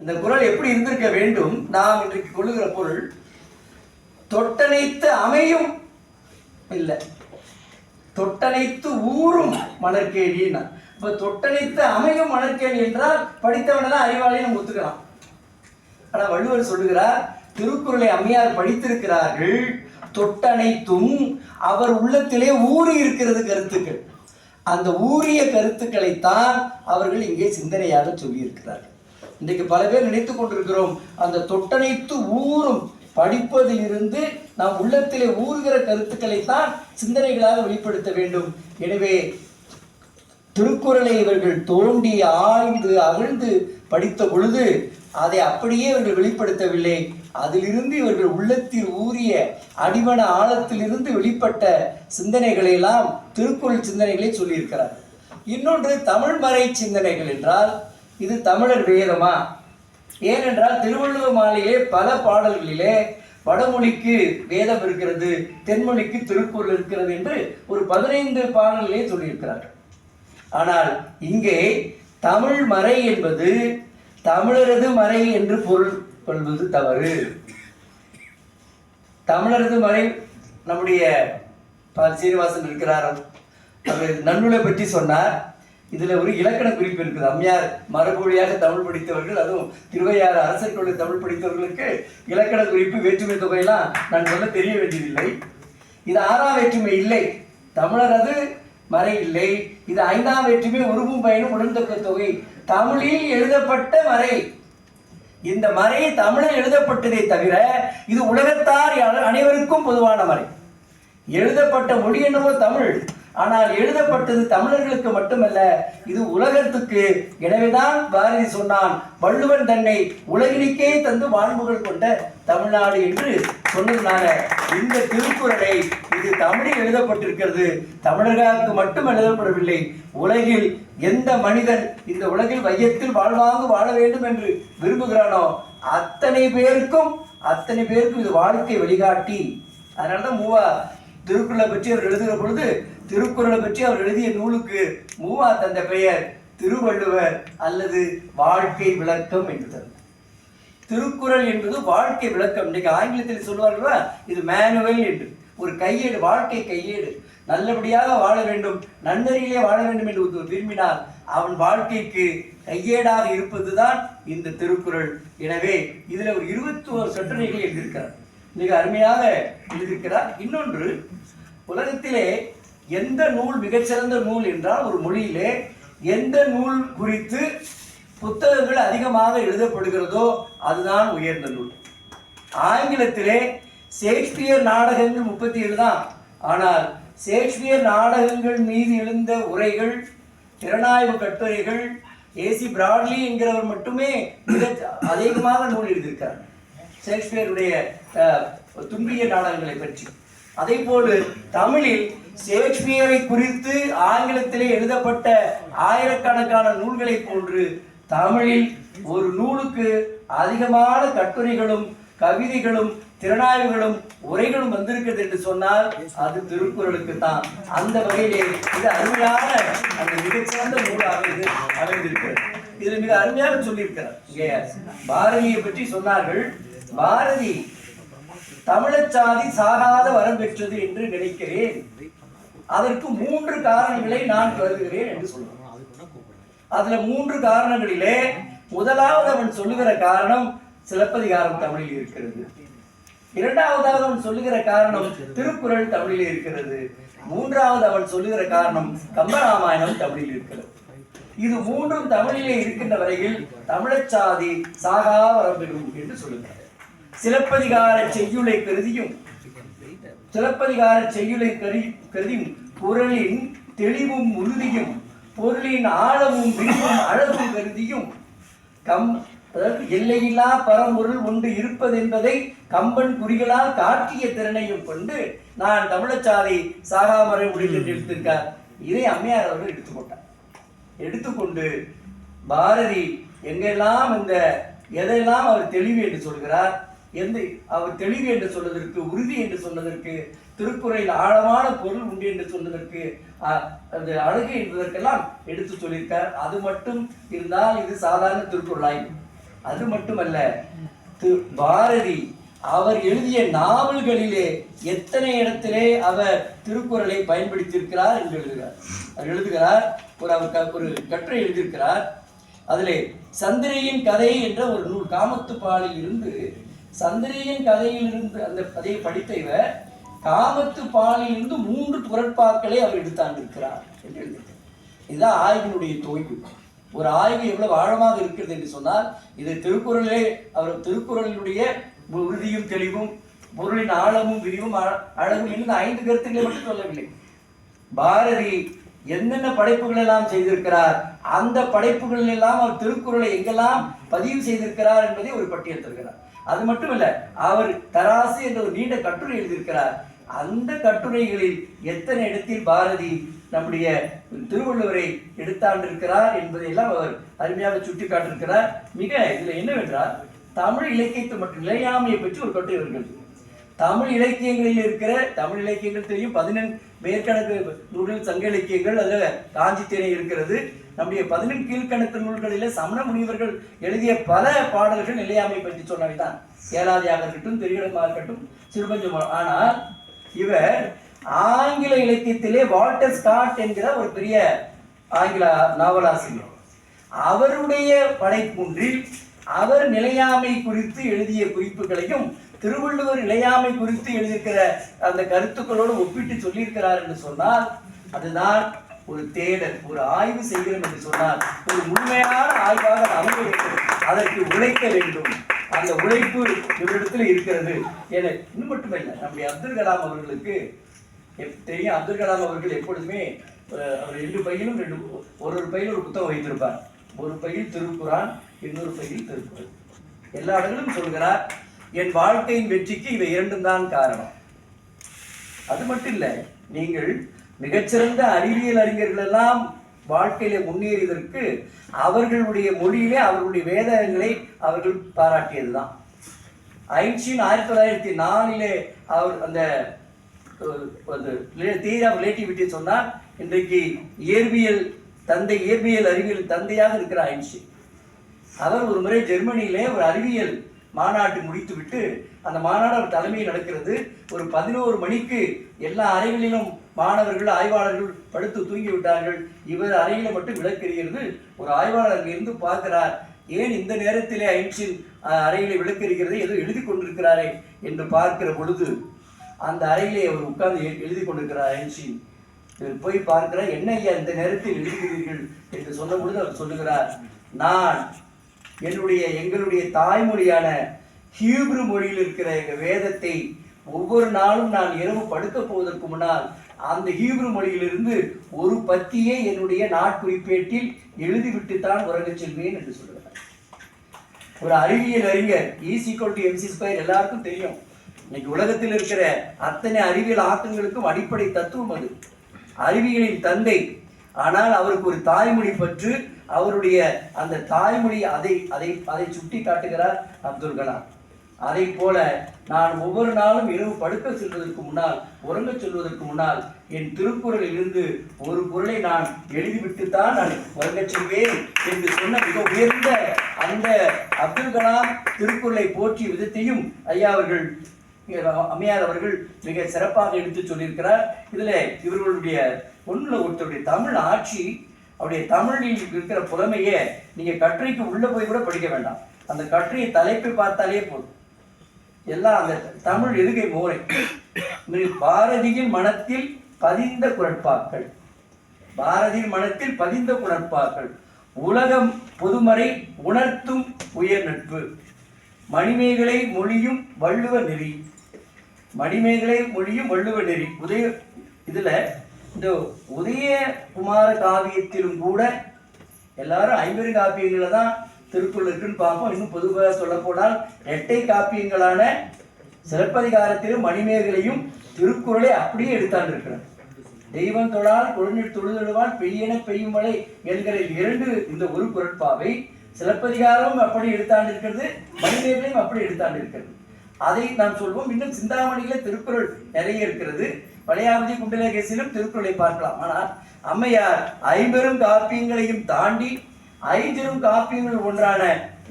இந்த குரல் எப்படி இருந்திருக்க வேண்டும்? நாம் இன்றைக்கு கொள்ளுகிற பொருள் தொட்டனைத்து அமையும். இல்லை. தொட்டனைத்து ஊறும் மணற்கேடின்னா இப்போ தொட்டனைத்து அமையும் மணற்கேணி என்றால் படித்தவனெல்லாம் அறிவாளின்னு ஒத்துக்கலாம். ஆனா வள்ளுவர் சொல்லுகிறார் திருக்குறளை அம்மையார் படித்திருக்கிறார்கள் தொட்டனைத்தும் அவர் உள்ளத்திலே ஊறி இருக்கிறது கருத்துக்கள். அந்த ஊறிய கருத்துக்களைத்தான் அவர்கள் இங்கே சிந்தனையாக சொல்லியிருக்கிறார்கள். இன்றைக்கு பல பேர் நினைத்து கொண்டிருக்கிறோம். அந்த தொட்டனைத்து ஊறும் படிப்பதிலிருந்து நாம் உள்ளத்திலே ஊறுகிற கருத்துக்களை தான் சிந்தனைகளாக வெளிப்படுத்த வேண்டும். எனவே திருக்குறளை இவர்கள் தோண்டி ஆய்ந்து அகழ்ந்து படித்த பொழுது அதை அப்படியே இவர்கள் வெளிப்படுத்தவில்லை. அதிலிருந்து இவர்கள் உள்ளத்தில் ஊறிய அடிமன ஆழத்திலிருந்து வெளிப்பட்ட சிந்தனைகளை எல்லாம் திருக்குறள் சிந்தனைகளை சொல்லியிருக்கிறார் இன்னொன்று தமிழ் மறை சிந்தனைகள் என்றால் இது தமிழர் வேதமா? ஏனென்றால் திருவள்ளுவர் மாலையிலே பல பாடல்களிலே வடமொழிக்கு வேதம் இருக்கிறது தென்மொழிக்கு திருக்குறள் இருக்கிறது என்று ஒரு பதினைந்து பாடல்களே சொல்லியிருக்கிறார்கள். ஆனால் இங்கே தமிழ் மறை என்பது தமிழரது மறை என்று பொருள் கொள்வது தவறு. தமிழரது மறை நம்முடைய சீனிவாசன் இருக்கிறார்? அவர் நன்னூலை பற்றி சொன்னார். இதில் ஒரு இலக்கண குறிப்பு இருக்குது. அம்மையார் மரபொழியாக தமிழ் படித்தவர்கள் அதுவும் திருவையாறு அரசர் கொள்ள தமிழ் படித்தவர்களுக்கு இலக்கண குறிப்பு வேற்றுமை தொகையெல்லாம் நான் சொல்ல தெரிய வேண்டியதில்லை. இது ஆறாம் வேற்றுமை இல்லை. தமிழரது மறை இல்லை. இது ஐந்தாம் வேற்றுமை உருவும் பயனும் உடன்தொக்க தொகை. தமிழில் எழுதப்பட்ட மறை. இந்த மறை தமிழில் எழுதப்பட்டதே தவிர இது உலகத்தார் அனைவருக்கும் பொதுவான மறை. எழுதப்பட்ட மொழி என்னவோ தமிழ். ஆனால் எழுதப்பட்டது தமிழர்களுக்கு மட்டுமல்ல இது உலகத்துக்கு. எனவேதான் பாரதி சொன்னான் வள்ளுவன் தன்னை உலகினுக்கே தந்து வாழ்வுகள் கொண்ட தமிழ்நாடு என்று சொன்னதுனால இந்த திருக்குறளை இது தமிழில் எழுதப்பட்டிருக்கிறது. தமிழர்களுக்கு மட்டும் எழுதப்படவில்லை உலகில் எந்த மனிதன் இந்த உலகில் வையத்தில் வாழ்வாங்கு வாழ வேண்டும் என்று விரும்புகிறானோ அத்தனை பேருக்கும் அத்தனை பேருக்கும் இது வாழ்க்கை வழிகாட்டி. அதனாலதான் மூவா திருக்குறளை பற்றி அவர் எழுதுகிற பொழுது திருக்குறளை பற்றி அவர் எழுதிய நூலுக்கு மூவா தந்த பெயர் திருவள்ளுவர் அல்லது வாழ்க்கை விளக்கம் என்று தந்தார் திருக்குறள் என்பது வாழ்க்கை விளக்கம். இன்றைக்கு ஆங்கிலத்தில் சொல்வார்களா இது மேனுவல் என்று. ஒரு கையேடு வாழ்க்கை கையேடு. நல்லபடியாக வாழ வேண்டும் நன்னறியிலே வாழ வேண்டும் என்று ஒருத்தர் விரும்பினால் அவன் வாழ்க்கைக்கு கையேடாக இருப்பதுதான் இந்த திருக்குறள். எனவே இதில் ஒரு இருபத்தி ஒரு சொற்றனைகள் எழுதியிருக்கிறார். மிக அருமையாக எழுதியிருக்கிறார். இன்னொன்று உலகத்திலே எந்த நூல் மிகச்சிறந்த நூல் என்றால் ஒரு மொழியிலே எந்த நூல் குறித்து புத்தகங்கள் அதிகமாக எழுதப்படுகிறதோ அதுதான் உயர்ந்த நூல். ஆங்கிலத்திலே ஷேக்ஸ்பியர் நாடகங்கள் முப்பத்தி ஏழு தான். ஆனால் ஷேக்ஸ்பியர் நாடகங்கள் மீது எழுந்த உரைகள் திறனாய்வு கட்டுரைகள் ஏசி பிராட்லி என்கிறவர் மட்டுமே மிக அதிகமாக நூல் எழுதியிருக்கார் ஷேக்ஸ்பியருடைய துன்பிய நாடகங்களை பற்றி. அதே போல் தமிழில் ஷேக்ஸ்பியரை குறித்து ஆங்கிலத்திலே எழுதப்பட்ட ஆயிரக்கணக்கான நூல்களை போன்று தமிழில் ஒரு நூலுக்கு அதிகமான கட்டுரைகளும் கவிதைகளும் திறனாய்வுகளும் உரைகளும் வந்திருக்கிறது என்று சொன்னால் அது திருக்குறளுக்கு தான் அந்த வகையிலே இது அருமையான அந்த மிகச்சிறந்த நூலாக இது அமைந்திருக்கிறது. இதில் மிக அருமையாக சொல்லியிருக்கிறார். இங்கே பாரதியை பற்றி சொன்னார்கள் பாரதி தமிழச்சாதி சாகாத வரம் பெற்றது என்று நினைக்கிறேன். அதற்கு மூன்று காரணங்களை நான் கருதுகிறேன் என்று சொல்றான். அதுல மூன்று காரணங்களிலே முதலாவது அவன் சொல்லுகிற காரணம் சிலப்பதிகாரம் தமிழில் இருக்கிறது. இரண்டாவதாக அவன் சொல்லுகிற காரணம் திருக்குறள் தமிழில் இருக்கிறது. மூன்றாவது அவன் சொல்லுகிற காரணம் கம்பராமாயணம் தமிழில் இருக்கிறது. இது மூன்றும் தமிழிலே இருக்கின்ற வரையில் தமிழச்சாதி சாகா வரம்பெறும் என்று சொல்லுகிறார். சிலப்பதிகார செய்யுளை பெருதியும் சிலப்பதிகார செய்யுளை கரு கருதியும் குரலின் தெளிவும் உறுதியும் பொருளின் ஆழமும் விரிவும் அழகும் கருதியும் கம் எல்லையில்லா பரம்பொருள் ஒன்று இருப்பது என்பதை கம்பன் குறிகளால் காட்டிய திறனையும் கொண்டு நான் தமிழச்சாதி சாகாமரை என்று எடுத்திருக்கார். இதை அம்மையார் அவர்கள் எடுத்துக்கொண்டார் எடுத்துக்கொண்டு பாரதி எங்கெல்லாம் இந்த எதையெல்லாம் அவர் தெளிவு என்று சொல்கிறார் எந்த அவர் தெளிவு என்று சொல்வதற்கு உறுதி என்று சொன்னதற்கு திருக்குறளில் ஆழமான பொருள் உண்டு என்று சொன்னதற்கு அந்த அழகு என்பதற்கெல்லாம் எடுத்து சொல்லியிருக்கார். அது மட்டும் இருந்தால் இது சாதாரண திருக்குறளாய் அது மட்டுமல்ல திரு பாரதி அவர் எழுதிய நாவல்களிலே எத்தனை இடத்திலே அவர் திருக்குறளை பயன்படுத்தியிருக்கிறார் என்று எழுதுகிறார். அவர் எழுதுகிறார் ஒரு அவர் க- ஒரு கட்டுரை எழுதியிருக்கிறார். அதிலே சந்திரியின் கதை என்ற ஒரு நூல் காமத்துப்பாலில் இருந்து சந்திரியின் கதையில் இருந்து அந்த கதையை படித்த இவர் காமத்து பாலிலிருந்து மூன்று குரட்பாக்களை அவர் எடுத்தாண்டிருக்கிறார் என்று எழுதியிருக்கிறார். இதுதான் ஆய்வினுடைய தோய்வு. ஒரு ஆய்வு எவ்வளவு ஆழமாக இருக்கிறது என்று சொன்னால் இது திருக்குறளே அவர் திருக்குறளினுடைய உறுதியும் தெளிவும் பொருளின் ஆழமும் விரிவும் அழ- அழகும் இந்த ஐந்து கருத்துக்களை மட்டும் சொல்லவில்லை. பாரதி என்னென்ன படைப்புகள் எல்லாம் செய்திருக்கிறார் அந்த படைப்புகள் எல்லாம் அவர் திருக்குறளை எங்கெல்லாம் பதிவு செய்திருக்கிறார் என்பதை ஒரு பட்டியல் தருகிறார். அது இல்லை அவர் தராசு என்ற ஒரு நீண்ட கட்டுரை எழுதியிருக்கிறார். அந்த கட்டுரைகளில் எத்தனை இடத்தில் பாரதி நம்முடைய திருவள்ளுவரை எடுத்தாண்டிருக்கிறார் என்பதையெல்லாம் அவர் அருமையாக சுட்டி காட்டிருக்கிறார் மிக இதில் என்னவென்றால் தமிழ் இலக்கியத்தை மற்றும் நிலையாமையை பற்றி ஒரு கட்டுரை வருகிறது. தமிழ் இலக்கியங்களில் இருக்கிற தமிழ் இலக்கியங்கள் தெரியும். பதினெண் மேற்கணக்கு நூல்கள் சங்க இலக்கியங்கள் அதில் காஞ்சி இருக்கிறது. நம்முடைய பதினெண் கீழ்கணக்கு நூல்களில் சமண முனிவர்கள் எழுதிய பல பாடல்கள் நிலையாமை பற்றி சொன்னவை தான் ஏலாதியாக இருக்கட்டும் திரியிடமாக இருக்கட்டும் சிறுபஞ்சம். ஆனால் இவர் ஆங்கில இலக்கியத்திலே வால்டர் ஸ்காட் என்கிற ஒரு பெரிய ஆங்கில நாவலாசிரியர். அவருடைய படைப்பொன்றில் அவர் நிலையாமை குறித்து எழுதிய குறிப்புகளையும் திருவள்ளுவர் இளையாமை குறித்து எழுதியிருக்கிற அந்த கருத்துக்களோடு ஒப்பிட்டு சொல்லியிருக்கிறார் என்று சொன்னால் அதுதான் ஒரு தேடல் ஒரு ஆய்வு செய்கிறோம் என்று சொன்னால் ஒரு முழுமையான ஆய்வாக அமைய வேண்டும் அதற்கு உழைக்க வேண்டும். அந்த உழைப்பு இவரிடத்தில் இருக்கிறது. என இன்னும் மட்டுமில்லை நம்முடைய அப்துல் கலாம் அவர்களுக்கு தெரியும் அப்துல் கலாம் அவர்கள் எப்பொழுதுமே அவர் ரெண்டு பையிலும் ரெண்டு ஒரு ஒரு பையில் ஒரு புத்தகம் வைத்திருப்பார். ஒரு பையில் திருக்குறான் இன்னொரு பையில் திருக்குறள். எல்லா இடங்களும் சொல்கிறார் என் வாழ்க்கையின் வெற்றிக்கு இவை இரண்டும் தான் காரணம். அது மட்டும் இல்லை நீங்கள் மிகச்சிறந்த அறிவியல் அறிஞர்கள் எல்லாம் வாழ்க்கையில முன்னேறியதற்கு அவர்களுடைய மொழியிலே அவர்களுடைய வேதங்களை அவர்கள் பாராட்டியதுதான். ஐன்ஸ்டீன் ஆயிரத்தி தொள்ளாயிரத்தி நாலிலே அவர் அந்த தியரி ரிலேட்டிவிட்டி சொன்னார். இன்றைக்கு இயற்பியல் தந்தை இயற்பியல் அறிவியல் தந்தையாக இருக்கிற ஐன்ஸ்டீன். அவர் ஒரு முறை ஜெர்மனியிலே ஒரு அறிவியல் மாநாட்டு முடித்துவிட்டு அந்த மாநாடு அவர் தலைமையில் நடக்கிறது. ஒரு பதினோரு மணிக்கு எல்லா அறைகளிலும் மாணவர்கள் ஆய்வாளர்கள் படுத்து தூங்கி விட்டார்கள் இவர் அறையில் மட்டும் விளக்கெறிகிறது. ஒரு ஆய்வாளர் அங்கே இருந்து பார்க்கிறார் ஏன் இந்த நேரத்திலே ஐன்ஸ்டீன் அறையில் அறையிலே விளக்கெறிகிறது? ஏதோ எழுதி கொண்டிருக்கிறாரே என்று பார்க்கிற பொழுது அந்த அறையிலே அவர் உட்கார்ந்து எழுதி கொண்டிருக்கிறார் ஐன்ஸ்டீன் இவர் போய் பார்க்கிறார் என்ன ஐயா இந்த நேரத்தில் எழுதுகிறீர்கள் என்று சொன்ன பொழுது அவர் சொல்லுகிறார் நான் என்னுடைய எங்களுடைய தாய்மொழியான ஹீப்ரு மொழியில் இருக்கிற எங்கள் வேதத்தை ஒவ்வொரு நாளும் நான் இரவு படுக்க போவதற்கு முன்னால் அந்த ஹீப்ரு மொழியிலிருந்து ஒரு பத்தியை என்னுடைய நாட்குறிப்பேட்டில் எழுதிவிட்டு தான் உறங்கச் செல்வேன் என்று சொல்லுகிறார். ஒரு அறிவியல் அறிஞர் ஈசிக்கோல் டு எம்சி ஸ்கொயர் எல்லாருக்கும் தெரியும். இன்னைக்கு உலகத்தில் இருக்கிற அத்தனை அறிவியல் ஆக்கங்களுக்கும் அடிப்படை தத்துவம் அது. அறிவியலின் தந்தை ஆனால் அவருக்கு ஒரு தாய்மொழி பற்று அவருடைய அந்த தாய்மொழி அதை அதை அதை சுட்டி காட்டுகிறார் அப்துல் கலாம். அதை போல நான் ஒவ்வொரு நாளும் இரவு படுக்க செல்வதற்கு முன்னால் உறங்கச் செல்வதற்கு முன்னால் என் திருக்குறளில் இருந்து ஒரு பொருளை நான் எழுதிவிட்டுத்தான் நான் உறங்க செல்வேன் என்று சொன்ன மிக உயர்ந்த அந்த அப்துல் கலாம் திருக்குறளை போற்றிய விதத்தையும் ஐயா அவர்கள் அம்மையார் அவர்கள் மிக சிறப்பாக எடுத்து சொல்லியிருக்கிறார். இதில் இவர்களுடைய பொண்ணுல ஒருத்தருடைய தமிழ் ஆட்சி அவருடைய தமிழில் இருக்கிற புலமையை நீங்க கட்டுரைக்கு உள்ள போய் கூட படிக்க வேண்டாம். அந்த கட்டுரையை தலைப்பை பார்த்தாலே போதும். எல்லாம் அந்த தமிழ் எதுகை மோரை. பாரதியின் மனத்தில் பதிந்த குரட்பாக்கள். பாரதியின் மனத்தில் பதிந்த குரட்பாக்கள். உலகம் பொதுமறை உணர்த்தும் உயர் நட்பு. மணிமேகலை மொழியும் வள்ளுவ நெறி. மணிமேகலை மொழியும் வள்ளுவ நெறி. உதய இதில் இந்த உதயகுமார காவியத்திலும் கூட எல்லாரும் ஐம்பெரு காப்பியங்களை தான் திருக்குறள் இருக்குன்னு பார்ப்போம். இன்னும் பொதுவாக சொல்லப்போனால் இரட்டை காப்பியங்களான சிலப்பதிகாரத்திலும் மணிமேகலையும் திருக்குறளை அப்படியே எடுத்தாண்டு இருக்கிறார். தெய்வம் தொழால் குழந்தை தொழுதழுவால் பெய்யென பெய்யும் மழை என்கிற இரண்டு இந்த ஒரு குரட்பாவை சிலப்பதிகாரமும் அப்படி எடுத்தாண்டு இருக்கிறது மணிமேகலையும் அப்படி எடுத்தாண்டு இருக்கிறது. அதை நாம் சொல்வோம். இன்னும் சிந்தாமணியில திருக்குறள் நிறைய இருக்கிறது. வளையாவதி குண்டலகேசிலும் திருக்குறளை பார்க்கலாம். ஆனால் அம்மையார் ஐம்பெரும் காப்பியங்களையும் தாண்டி ஐந்திரும் காப்பியங்கள் ஒன்றான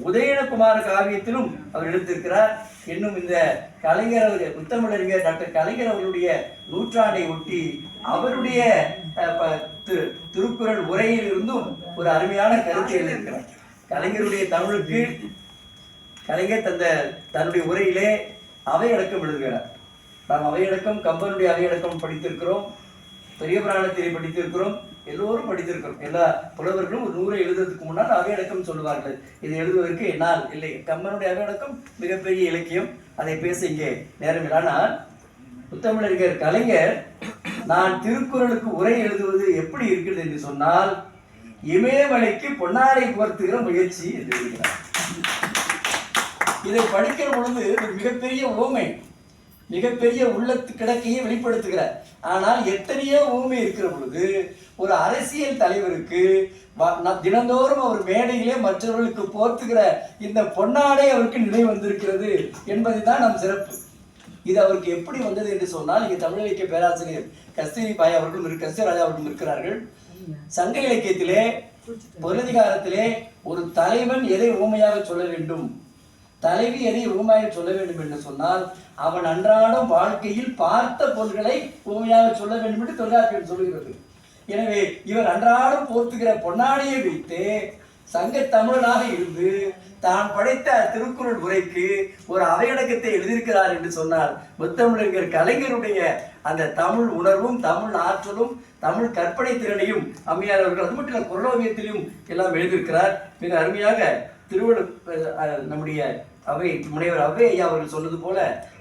உதயணகுமார காவியத்திலும் அவர் எடுத்திருக்கிறார் இன்னும் இந்த கலைஞர் அவர் முத்தமிழறிஞர் டாக்டர் கலைஞர் அவருடைய நூற்றாண்டை ஒட்டி அவருடைய ப- திருக்குறள் உரையில் இருந்தும் ஒரு அருமையான கருத்து எழுதியிருக்கிறார் கலைஞருடைய தமிழுக்கு கலைஞர் தந்த தன்னுடைய உரையிலே அவை அடக்கம் எழுதுகிறார். நாம் அவையடக்கம் கம்பனுடைய அவையடக்கம் படித்திருக்கிறோம். பெரிய புராணத்திலே படித்திருக்கிறோம். எல்லோரும் படித்திருக்கிறோம். எல்லா புலவர்களும் ஒரு நூறை எழுதுறதுக்கு முன்னால் அவையடக்கம் சொல்லுவார்கள். இதை எழுதுவதற்கு என்னால் இல்லை. கம்பனுடைய அவையடக்கம் மிகப்பெரிய இலக்கியம். அதை பேச இங்கே நேரம் ஆனால் புத்தமிழறிஞர் கலைஞர் நான் திருக்குறளுக்கு உரை எழுதுவது எப்படி இருக்கிறது என்று சொன்னால் இமயமலைக்கு பொன்னாடை போர்த்துகிற முயற்சி என்று எழுதுகிறார். இதை படிக்கிற பொழுது ஒரு மிகப்பெரிய ஓமை மிகப்பெரிய உள்ளத்து கிடக்கையை வெளிப்படுத்துகிறார். ஆனால் எத்தனையோ ஊமை இருக்கிற பொழுது ஒரு அரசியல் தலைவருக்கு வ- தினந்தோறும் அவர் மேடையிலே மற்றவர்களுக்கு போர்த்துகிற இந்த பொன்னாடை அவருக்கு நினைவு வந்திருக்கிறது என்பது தான் நம் சிறப்பு. இது அவருக்கு எப்படி வந்தது என்று சொன்னால் இங்கே தமிழ் இலக்கிய பேராசிரியர் கஸ்தூரி பாய் அவர்களும் இரு கஸ்தூராஜா அவர்களும் இருக்கிறார்கள். சங்க இலக்கியத்திலே பொருளாதாரத்திலே ஒரு தலைவன் எதை ஊமையாக சொல்ல வேண்டும்? தலைவி எதை ஊமையாக சொல்ல வேண்டும் என்று சொன்னால் அவன் அன்றாடம் வாழ்க்கையில் பார்த்த பொருள்களை ஊமையாக சொல்ல வேண்டும் என்று தொல்காப்பியம் சொல்கிறது எனவே இவர் அன்றாடம் போர்த்துகிற பொன்னாடியை வைத்து சங்க தமிழனாக இருந்து தான் படைத்த திருக்குறள் உரைக்கு ஒரு அவையடக்கத்தை எழுதியிருக்கிறார் என்று சொன்னார் முத்தமிழர் கலைஞருடைய அந்த தமிழ் உணர்வும் தமிழ் ஆற்றலும் தமிழ் கற்பனை திறனையும் அம்மையார் அவர்கள் அது மட்டும் இல்லை குரலோவியத்திலும் எல்லாம் எழுதியிருக்கிறார். மிக அருமையாக திருவள்ள நம்முடைய அவை முனைவர் அவை ஐயா அவர்கள் சொன்னது போல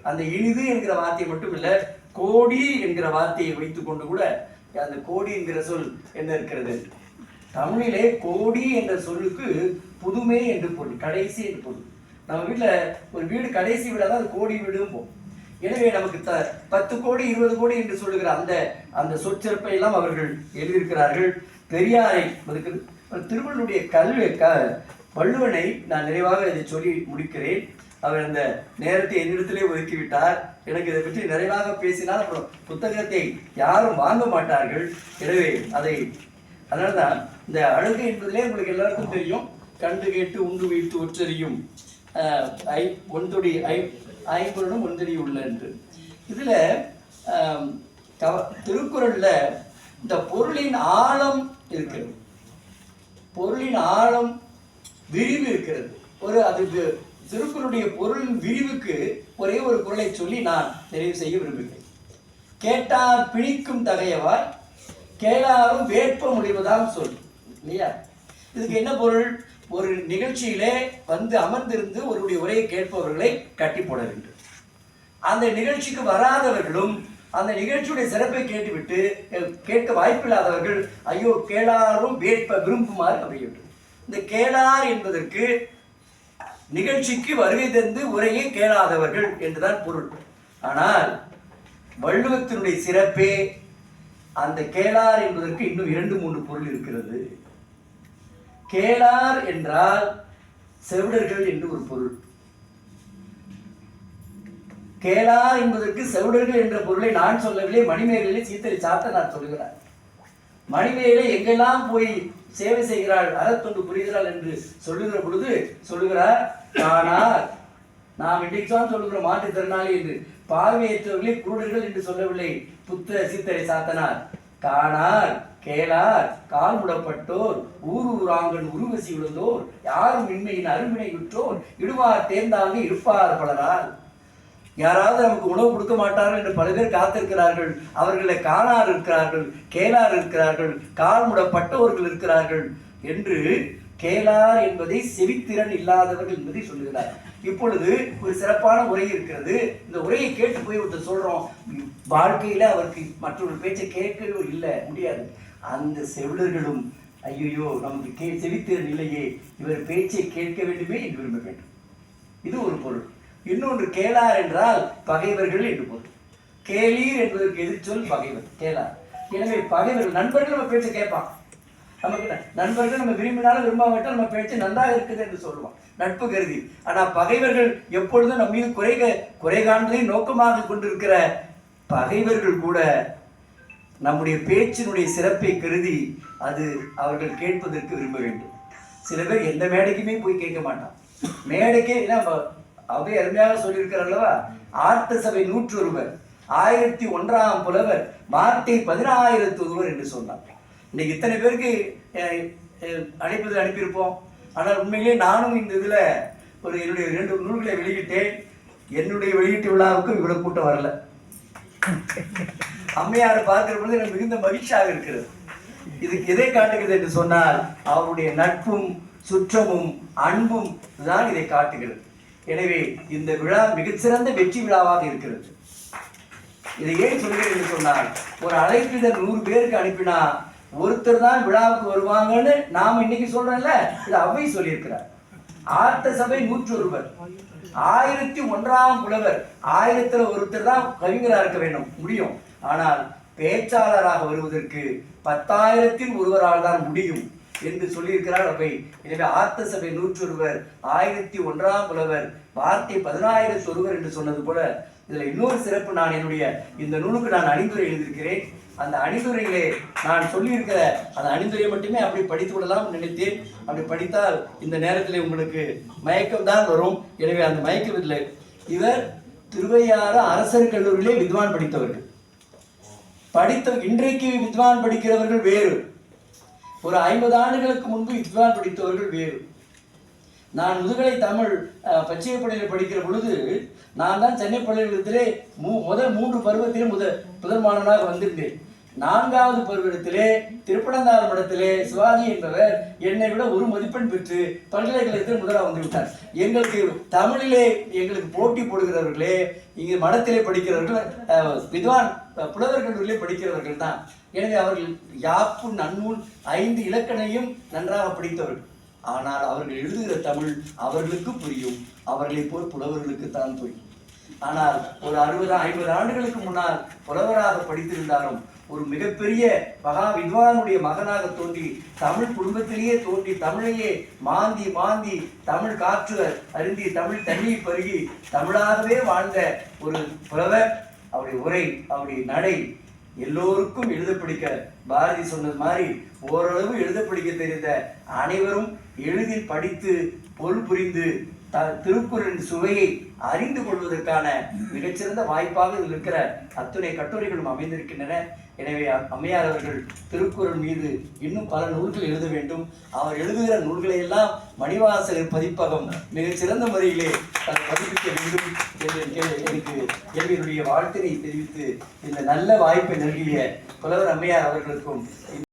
அந்த இனிது என்கிற வார்த்தை மட்டும் இல்லை கோடி என்கிற வார்த்தையை வைத்துக்கொண்டு கூட அந்த கோடி என்கிற சொல் என்ன இருக்கிறது? தமிழிலே கோடி என்ற சொல்லுக்கு புதுமை என்று பொருள் கடைசி என்று பொருள். நம்ம வீட்டில் ஒரு வீடு கடைசி வீடாக தான் அது கோடி வீடும் போகும். எனவே நமக்கு த பத்து கோடி இருபது கோடி என்று சொல்லுகிற அந்த அந்த சொற்சிறப்பை எல்லாம் அவர்கள் எழுதியிருக்கிறார்கள். பெரியாரை அதுக்கு திருவள்ளுடைய கல்வி க வள்ளுவனை நான் நிறைவாக இதை சொல்லி முடிக்கிறேன். அவர் அந்த நேரத்தை என்னிடத்திலே ஒதுக்கிவிட்டார். எனக்கு இதை பற்றி நிறைவாக பேசினால் அப்புறம் புத்தகத்தை யாரும் வாங்க மாட்டார்கள். எனவே அதை அதனால்தான் இந்த அழகு என்பதிலே உங்களுக்கு எல்லாருக்கும் தெரியும். கண்டு கேட்டு உண்டு வைத்து ஒற்றறியும் ஐ ஒன்றொடி ஐ ஐம்பொருளும் ஒன்றறி உள்ள என்று. இதில் கவ- திருக்குறளில் இந்த பொருளின் ஆழம் இருக்கிறது. பொருளின் ஆழம் விரிவு இருக்கிறது. ஒரு அது திருக்குறளுடைய பொருளின் விரிவுக்கு ஒரே ஒரு குரலை சொல்லி நான் நிறைவு செய்ய விரும்புகிறேன். கேட்டார் பிணிக்கும் தகையவாய் கேளாரும் வேட்ப முடிவதாம் சொல். இல்லையா? இதுக்கு என்ன பொருள்? ஒரு நிகழ்ச்சியிலே வந்து அமர்ந்திருந்து ஒருவருடைய உரையை கேட்பவர்களை கட்டி போட வேண்டும். அந்த நிகழ்ச்சிக்கு வராதவர்களும் அந்த நிகழ்ச்சியுடைய சிறப்பை கேட்டுவிட்டு கேட்க வாய்ப்பில்லாதவர்கள் ஐயோ கேளாரும் வேட்ப விரும்புமாறு அப்படி இந்த கேளார் என்பதற்கு நிகழ்ச்சிக்கு வருகை தந்து உரையை கேளாதவர்கள் என்றுதான் பொருள். ஆனால் வள்ளுவத்தினுடைய சிறப்பே அந்த கேளார் என்பதற்கு இன்னும் இரண்டு மூன்று பொருள் இருக்கிறது. கேளார் என்றால் செவிடர்கள் என்று ஒரு பொருள். கேளார் என்பதற்கு செவிடர்கள் என்ற பொருளை நான் சொல்லவில்லை மணிமேகலை சீத்தரி நான் சொல்லுகிறார். மணிமேகலை எங்கெல்லாம் போய் சேவை செய்கிறாள் அறத்தொண்டு புரிகிறாள் என்று சொல்லுகிற பொழுது சொல்லுகிறார் ஆனால் நாம் இன்றைக்கு தான் சொல்லுகிறோம் மாற்றுத்திறனாளி என்று பார்வையற்றவர்களே குருடர்கள் என்று சொல்லவில்லை. புத்த சீத்தரை சாத்தனார். காணார் கேளார் கால் முடப்பட்டோர் ஊர் ஊராங்கன் உருவசி விழுந்தோர் யாரும் இன்மையின் அருமினை விற்றோர் இடுவார் தேர்ந்தாங்க இருப்பார் பலரால். யாராவது நமக்கு உணவு கொடுக்க மாட்டார்கள் என்று பல பேர் காத்திருக்கிறார்கள். அவர்களை காணார் இருக்கிறார்கள் கேளார் இருக்கிறார்கள் கால் முடப்பட்டவர்கள் இருக்கிறார்கள் என்று கேளார் என்பதை செவித்திறன் இல்லாதவர்கள் என்பதை சொல்லுகிறார். இப்பொழுது ஒரு சிறப்பான உரை இருக்கிறது. இந்த உரையை கேட்டு போய் ஒருத்தர் சொல்றோம் வாழ்க்கையில அவருக்கு மற்றொரு பேச்சை கேட்கவே இல்லை முடியாது. அந்த செவிலர்களும் ஐயோ நமக்கு கே செவித்திறன் இல்லையே. இவர் பேச்சை கேட்க வேண்டுமே என்று விரும்ப வேண்டும். இது ஒரு பொருள். இன்னொன்று கேளார் என்றால் பகைவர்கள் என்று பொருள். கேளீர் என்பதற்கு எதிர்ச்சொல் பகைவர் கேளார். எனவே பகைவர்கள் நண்பர்கள் நம்ம பேச்சை கேட்பான். நமக்கு நண்பர்கள் நம்ம விரும்பினாலும் விரும்பாவிட்டால் நம்ம பேச்சு நன்றாக இருக்குது என்று சொல்லுவான். நட்பு கருதி. ஆனால் பகைவர்கள் எப்பொழுதும் நம்ம மீது குறை குறை காண்பதை நோக்கமாக கொண்டிருக்கிற பகைவர்கள் கூட நம்முடைய பேச்சினுடைய சிறப்பை கருதி அது அவர்கள் கேட்பதற்கு விரும்ப வேண்டும். சில பேர் எந்த மேடைக்குமே போய் கேட்க மாட்டான். மேடைக்கே ஏன்னா ப- அவை அருமையாக சொல்லியிருக்கிறார் அல்லவா? ஆர்த்த சபை நூற்று ஒருவர் ஆயிரத்தி ஒன்றாம் புலவர் வார்த்தை பதினாயிரத்து ஒருவர் என்று சொன்னார். இன்னைக்கு இத்தனை பேருக்கு அழைப்பதில் அனுப்பியிருப்போம். ஆனால் உண்மையிலே நானும் இந்த இதில் ஒரு என்னுடைய ரெண்டு நூல்களை வெளியிட்டேன். என்னுடைய வெளியீட்டு விழாவுக்கும் இவ்வளோ கூட்டம் வரல. அம்மையாரை பார்க்கிற பொழுது எனக்கு மிகுந்த மகிழ்ச்சியாக இருக்கிறது. இதுக்கு எதை காட்டுகிறது என்று சொன்னால் அவருடைய நட்பும் சுற்றமும் அன்பும் தான் இதை காட்டுகிறது. எனவே இந்த விழா மிகச்சிறந்த வெற்றி விழாவாக இருக்கிறது. இதை ஏன் சொல்கிறேன் என்று சொன்னால் ஒரு அழைப்பிதழ் நூறு பேருக்கு அனுப்பினா ஒருத்தர் தான் விழாவுக்கு வருவாங்கன்னு நாம இன்னைக்கு சொல்றோம்ல இது அவை சொல்லியிருக்கிறார். ஆர்த்த சபை நூற்று ஒருவர் ஆயிரத்தி ஒன்றாம் புலவர். ஆயிரத்துல ஒருத்தர் தான் கவிஞராக இருக்க வேண்டும் முடியும். ஆனால் பேச்சாளராக வருவதற்கு பத்தாயிரத்தில் ஒருவரால் தான் முடியும். என்று சொல்லியிருக்கிறார். அவை எனவே ஆர்த்த சபை நூற்றொருவர் ஆயிரத்தி ஒன்றாம் புலவர் வார்த்தை பதினாயிரத்து ஒருவர் என்று சொன்னது போல இதுல இன்னொரு சிறப்பு நான் என்னுடைய இந்த நூலுக்கு நான் அணிந்துரை எழுதியிருக்கிறேன். அந்த அணிந்துரையிலே நான் சொல்லியிருக்கிற அந்த அணிந்துரையை மட்டுமே அப்படி படித்து விடலாம் நினைத்தேன். அப்படி படித்தால் இந்த நேரத்தில் உங்களுக்கு மயக்கம் தான் வரும். எனவே அந்த மயக்கமில்லை இவர் திருவையாறு அரசர் கல்லூரியிலே வித்வான் படித்தவர்கள். படித்த இன்றைக்கு வித்வான் படிக்கிறவர்கள் வேறு. ஒரு ஐம்பது ஆண்டுகளுக்கு முன்பு வித்வான் படித்தவர்கள் வேறு. நான் முதுகலை தமிழ் அஹ், பச்சைய பள்ளியில் படிக்கிற பொழுது நான் தான் சென்னை பள்ளியிடத்திலே மூ முதல் மூன்று பருவத்திலே முதல் முதல் மாணவனாக வந்திருந்தேன். நான்காவது பருவிடத்திலே திருப்பனந்தாள் மடத்திலே சிவாஜி என்பவர் என்னை விட ஒரு மதிப்பெண் பெற்று பல்கலைக்கழகத்தில் முதலாக வந்துவிட்டார். எங்களுக்கு தமிழிலே எங்களுக்கு போட்டி போடுகிறவர்களே இங்கு மடத்திலே படிக்கிறவர்கள் வித்வான் புலவர் கல்லூரியிலே படிக்கிறவர்கள் தான். எனவே அவர்கள் யாப்பு நன்னூல் ஐந்து இலக்கணையும் நன்றாக படித்தவர்கள். ஆனால் அவர்கள் எழுதுகிற தமிழ் அவர்களுக்கு புரியும். அவர்களைப் போல் புலவர்களுக்கு தான் புரியும். ஆனால் ஒரு அறுபது ஐம்பது ஆண்டுகளுக்கு முன்னால் புலவராக படித்திருந்தாலும் ஒரு மிகப்பெரிய மகா வித்வானுடைய மகனாக தோன்றி தமிழ் குடும்பத்திலேயே தோன்றி தமிழையே மாந்தி மாந்தி தமிழ் காற்று அருந்தி தமிழ் தண்ணீர் பருகி தமிழாகவே வாழ்ந்த ஒரு புலவர் அவருடைய உரை அவருடைய நடை எல்லோருக்கும் எழுத பிடிக்க பாரதி சொன்னது மாதிரி ஓரளவு எழுத பிடிக்க தெரிந்த அனைவரும் எளிதில் படித்து பொருள் புரிந்து த திருக்குறளின் சுவையை அறிந்து கொள்வதற்கான மிகச்சிறந்த வாய்ப்பாக இதில் இருக்கிற அத்துணை கட்டுரைகளும் அமைந்திருக்கின்றன. எனவே அம்மையார் அவர்கள் திருக்குறள் மீது இன்னும் பல நூல்கள் எழுத வேண்டும். அவர் எழுதுகிற நூல்களை எல்லாம் மணிவாசகர் பதிப்பகம் மிகச்சிறந்த முறையிலே பதிப்பிக்க வேண்டும் என்று எனக்கு என்னுடைய வாழ்த்தினை தெரிவித்து இந்த நல்ல வாய்ப்பை நல்கிய புலவர் அம்மையார் அவர்களுக்கும்